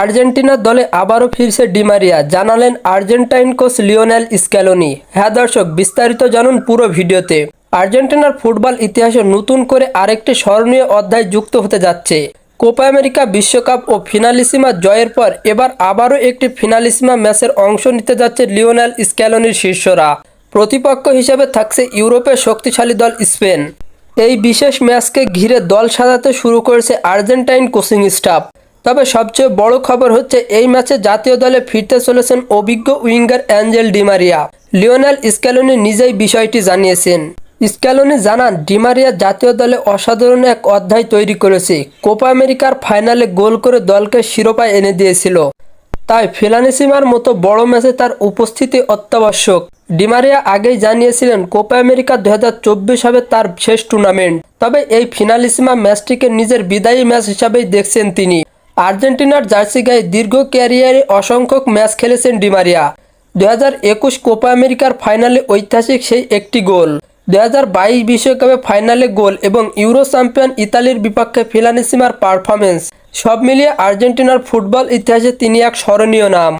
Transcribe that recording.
আর্জেন্টিনার দলে আবারও ফিরছে ডিমারিয়া জানালেন আর্জেন্টাইন কোচ লিওনেল স্ক্যালোনি। হ্যাঁ দর্শক, বিস্তারিত জানুন পুরো ভিডিওতে। আর্জেন্টিনার ফুটবল ইতিহাসে নতুন করে আরেকটি স্মরণীয় অধ্যায় যুক্ত হতে যাচ্ছে। কোপা আমেরিকা বিশ্বকাপ ও ফিনালিসিমা জয়ের পর এবার আবারও একটি ফিনালিসিমা ম্যাচের অংশ নিতে যাচ্ছে লিওনেল স্ক্যালোনির শিষ্যরা। প্রতিপক্ষ হিসেবে থাকছে ইউরোপের শক্তিশালী দল স্পেন। এই বিশেষ ম্যাচকে ঘিরে দল সাজাতে শুরু করেছে আর্জেন্টাইন কোচিং স্টাফ। তবে সবচেয়ে বড় খবর হচ্ছে এই ম্যাচে জাতীয় দলে ফিরতে চলেছেন অভিজ্ঞ winger Angel Di Maria. Lionel Scaloni নিজেই বিষয়টি জানিয়েছেন। স্ক্যালোনি জানান, ডিমারিয়া জাতীয় দলে অসাধারণ এক অধ্যায় তৈরি করেছে। কোপা আমেরিকার ফাইনালে গোল করে দলকে শিরোপা এনে দিয়েছিল। তাই ফিলানিসিমার মতো বড় ম্যাচে তার উপস্থিতি অত্যাবশ্যক। ডিমারিয়া আগেই জানিয়েছিলেন, কোপা আমেরিকা দু হাজার চব্বিশ হবে তার শেষ টুর্নামেন্ট। তবে এই ফিনালিসিমা ম্যাচটিকে নিজের বিদায়ী ম্যাচ হিসাবেই দেখছেন তিনি। আর্জেন্টিনার জার্সি গায়ে দীর্ঘ ক্যারিয়ারে অসংখ্য ম্যাচ খেলেছেন ডিমারিয়া দু কোপা আমেরিকার ফাইনালে ঐতিহাসিক সেই একটি গোল। দু বিশ্বকাপে ফাইনালে গোল এবং ইউরো চ্যাম্পিয়ন ইতালির বিপক্ষে ফিলানিসিমার পারফরমেন্স সব মিলিয়ে আর্জেন্টিনার ফুটবল ইতিহাসে তিনি এক স্মরণীয় নাম।